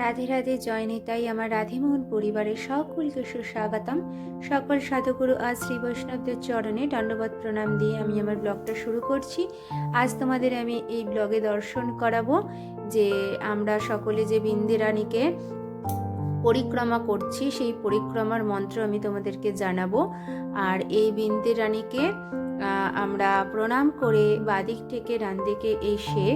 রাধে রাধে জয় নিতাই আমার রাধেমোহন পরিবারের সকলকে সুস্বাগতম। সকল সাধুগুরু আজ শ্রী বৈষ্ণবদের চরণে দণ্ডবত প্রণাম দিয়ে আমি আমার ব্লগটা শুরু করছি। আজ তোমাদের আমি এই ব্লগে দর্শন করাবো যে আমরা সকলে যে বিন্দি রানীকে পরিক্রমা করছি, সেই পরিক্রমার মন্ত্র আমি তোমাদেরকে জানাব। আর এই বিন্দি রানীকে আমরা প্রণাম করে বাদিক থেকে ডান দিকে এসে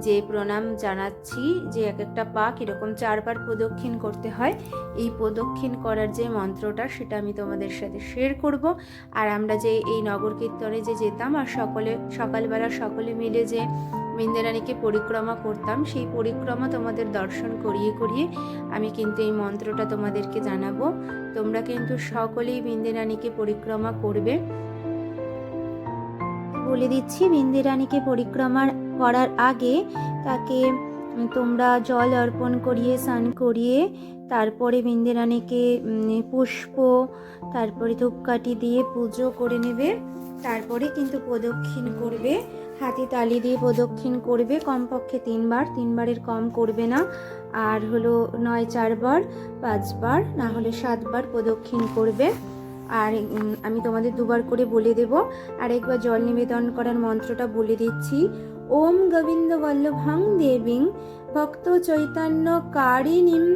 যে প্রণাম জানাচ্ছি যে এক একটা পা কীরকম চারবার প্রদক্ষিণ করতে হয়। এই প্রদক্ষিণ করার যে মন্ত্রটা সেটা আমি তোমাদের সাথে শেয়ার করব। আর আমরা যে এই নগর কীর্তনে যে যেতাম আর সকলে, সকালবেলা সকলে মিলে যে বৃন্দারানীকে পরিক্রমা করতাম, সেই পরিক্রমা তোমাদের দর্শন করিয়ে করিয়ে আমি কিন্তু এই মন্ত্রটা তোমাদেরকে জানাব। তোমরা কিন্তু সকলেই বৃন্দারানীকে পরিক্রমা করবে। বলে দিচ্ছি বিন্দিরানীকে পরিক্রমা করার আগে তাকে তোমরা জল অর্পণ করিয়ে স্নান করিয়ে তারপরে বিন্দিরানীকে উম, পুষ্প তারপরে ধূপকাঠি দিয়ে পুজো করে নেবে। তারপরে কিন্তু প্রদক্ষিণ করবে হাতে তালি দিয়ে প্রদক্ষিণ করবে কমপক্ষে তিনবার তিনবারের কম করবে না। আর হলো নয় চারবার পাঁচবার না হলে সাতবার প্রদক্ষিণ করবে। আর আমি তোমাদের দুবার করে বলে দেব। আর একবার জল নিবেদন করার মন্ত্রটা বলে দিচ্ছি। ওম গোবিন্দ বল্লভাং দেবীং ভক্ত চৈতন্য কারিণীম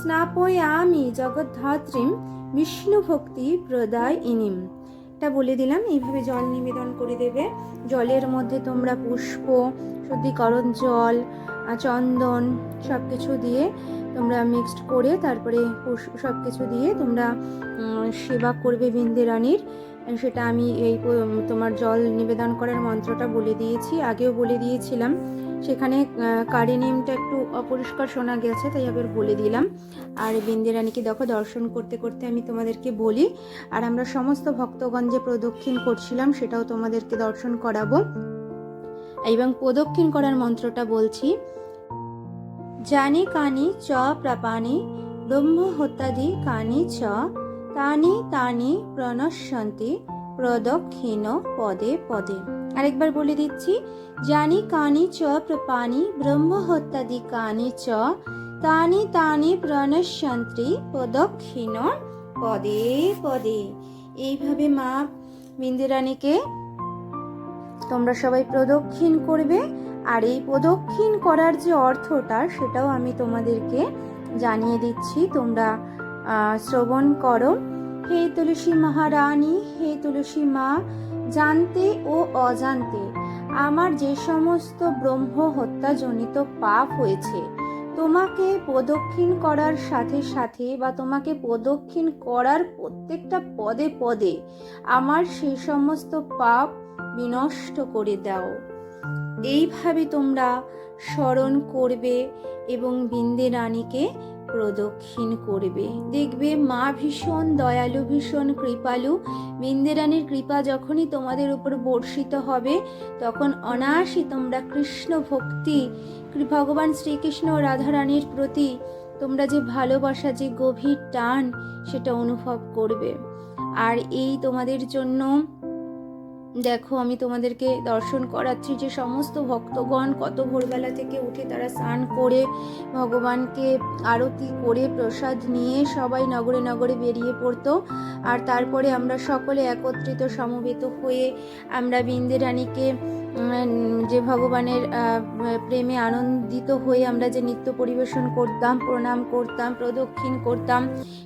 স্নাপয়ামি জগদ্ধাত্রীম বিষ্ণু ভক্তি প্রদায় ইনিম। এটা বলে দিলাম, এইভাবে জল নিবেদন করে দেবে। জলের মধ্যে তোমরা পুষ্প, শুদ্ধিকরণ জল চন্দন সব কিছু দিয়ে তোমরা মিক্সড করে তারপরে সব কিছু দিয়ে তোমরা সেবা করবে বিন্দে রানীর। সেটা আমি এই তোমার জল নিবেদন করার মন্ত্রটা বলে দিয়েছি। আগেও বলে দিয়েছিলাম। সেখানে কারি নিমটা একটু অপরিষ্কার শোনা গেছে, তাই আবার বলে দিলাম। আর বিন্দে রানীকে দেখো, দর্শন করতে করতে আমি তোমাদেরকে বলি। আর আমরা সমস্ত ভক্তগণ যে প্রদক্ষিণ করছিলাম, সেটাও তোমাদেরকে দর্শন করাবো। এবং প্রদক্ষিণ করার মন্ত্রটা বলছি। জানি কানি চ প্রাপানি ব্রহ্ম হত্যাদি কানি চ, তানি তানি প্রণশ্যন্তি, প্রদক্ষিণ পদে পদে। আরেকবার বলে দিচ্ছি, জানি কানি চ প্রপানি ব্রহ্ম হত্যাদি কানি চ, তানি তানি প্রণশ্যন্ত্রী প্রদক্ষিণ পদে পদে। এইভাবে মা বিন্দিরানীকে তোমরা সবাই প্রদক্ষিণ করবে। আর এই প্রদক্ষিণ করার যে অর্থটা, সেটাও আমি তোমাদেরকে জানিয়ে দিচ্ছি। তোমরা শ্রবণ করো। হে তুলসী মহারানী, হে তুলসী মা, জানতে ও অজান্তে আমার যে সমস্ত ব্রহ্ম হত্যাজনিত পাপ হয়েছে, তোমাকে প্রদক্ষিণ করার সাথে সাথে বা তোমাকে প্রদক্ষিণ করার প্রত্যেকটা পদে পদে আমার সেই সমস্ত পাপ বিনষ্ট করে দাও। এইভাবে তোমরা স্মরণ করবে এবং বিন্দে রানীকে প্রদক্ষিণ করবে। দেখবে মা ভীষণ দয়ালু, ভীষণ কৃপালু। বিন্দে রানীর কৃপা যখনই তোমাদের উপর বর্ষিত হবে, তখন অনায়াসই তোমরা কৃষ্ণ ভক্তি ভগবান শ্রীকৃষ্ণ ও রাধারানীর প্রতি তোমরা যে ভালোবাসা, যে গভীর টান, সেটা অনুভব করবে। আর এই তোমাদের জন্য দেখো, আমি তোমাদেরকে দর্শন করাচ্ছি যে সমস্ত ভক্তগণ কত ভোরবেলা থেকে উঠে তারা স্নান করে ভগবানকে আরতি করে প্রসাদ নিয়ে সবাই নগরে নগরে বেরিয়ে পড়তো। আর তারপরে আমরা সকলে একত্রিত সমবেত হয়ে আমরা বিন্দে রানীকে যে ভগবানের প্রেমে আনন্দিত হয়ে আমরা যে নৃত্য পরিবেশন করতাম, প্রণাম করতাম, প্রদক্ষিণ করতাম,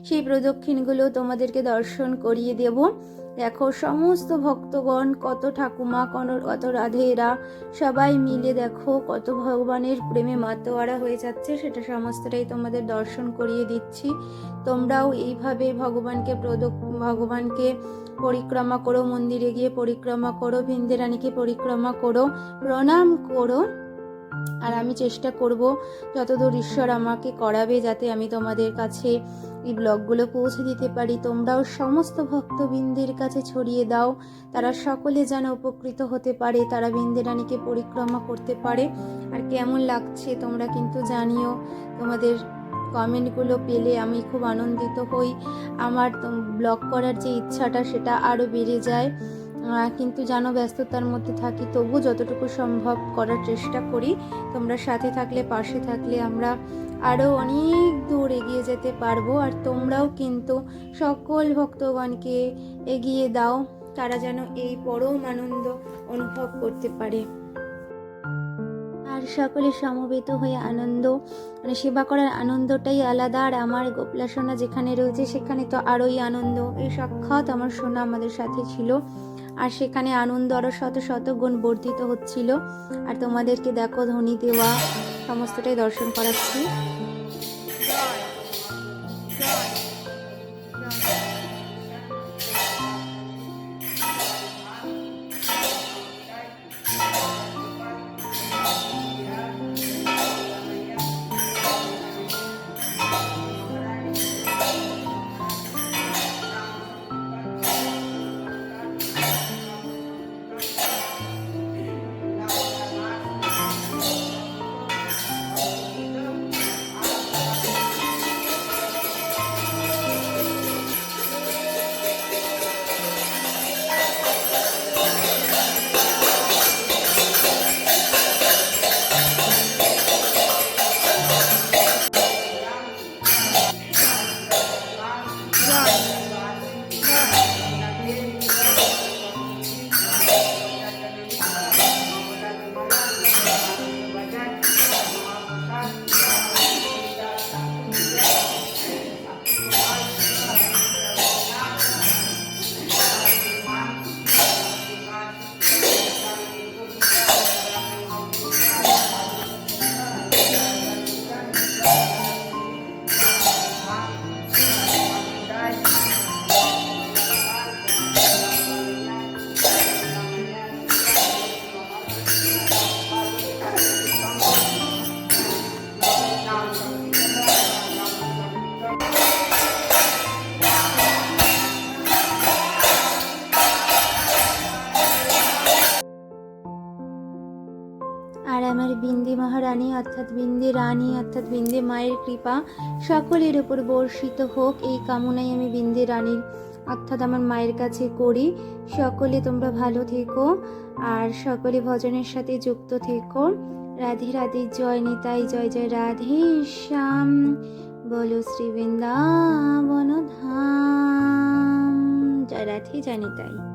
সেই প্রদক্ষিণগুলো তোমাদেরকে দর্শন করিয়ে দেব। দেখো, সমস্ত ভক্তগণ, কত ঠাকুমা কন- কত রাধেরা, সবাই মিলে দেখো কত ভগবানের প্রেমে মাতোয়ারা হয়ে যাচ্ছে, সেটা সমস্তটাই তোমাদের দর্শন করিয়ে দিচ্ছি। তোমরাও এইভাবে ভগবানকে প্রদক- ভগবানকে পরিক্রমা করো, মন্দিরে গিয়ে পরিক্রমা করো ভিন্দেরানীকে পরিক্রমা করো, প্রণাম করো। আর আমি চেষ্টা করব যতদূর ঈশ্বর আমাকে করাবে যাতে আমি তোমাদের কাছে এই ব্লগগুলো পৌঁছে দিতে পারি। তোমরাও সমস্ত ভক্তবৃন্দের কাছে ছড়িয়ে দাও। তারা সকলে যেন উপকৃত হতে পারে, তারা বিন্দেরানীকে পরিক্রমা করতে পারে। আর কেমন লাগছে তোমরা কিন্তু জানিও। তোমাদের কমেন্টগুলো পেলে আমি খুব আনন্দিত হই। আমার ব্লগ করার যে ইচ্ছাটা সেটা আরও বেড়ে যায়। কিন্তু জানো, ব্যস্ততার মধ্যে থাকি, তবু যতটুকু সম্ভব করার চেষ্টা করি। তোমরা সাথে থাকলে, পাশে থাকলে আমরা আরও অনেক দূর এগিয়ে যেতে পারব। আর তোমরাও কিন্তু সকল ভক্তগণকে এগিয়ে দাও, তারা যেন এই পরম আনন্দ অনুভব করতে পারে। আর সকলে সমবেত হয়ে আনন্দ মানে সেবা করার আনন্দটাই আলাদা। আর আমার গোপলা সোনা যেখানে রয়েছে, সেখানে তো আরোই আনন্দ। এই সাক্ষাৎ আমার সোনা আমাদের সাথে ছিল। আর সেখানে আনন্দ আরও শত শত গুণ বর্ধিত হচ্ছিল। আর তোমাদেরকে দেখো ধ্বনি দেওয়া, সমস্তটাই দর্শন করাচ্ছি। আর আমার বিন্দি মহারানী অর্থাৎ বিন্দি রানী অর্থাৎ বিন্দি মায়ের কৃপা সকলের উপর বর্ষিত হোক, এই কামনাই আমি বিন্দি রানীর অর্থাৎ আমার মায়ের কাছে করি। সকলে তোমরা ভালো থেকো আর সকলে ভজনের সাথে যুক্ত থেকো। রাধে রাধে, জয় নিতাই, জয় জয় রাধে শ্যাম। বলো শ্রী বৃন্দাবন ধাম জয় রাধে, জয় নিতাই।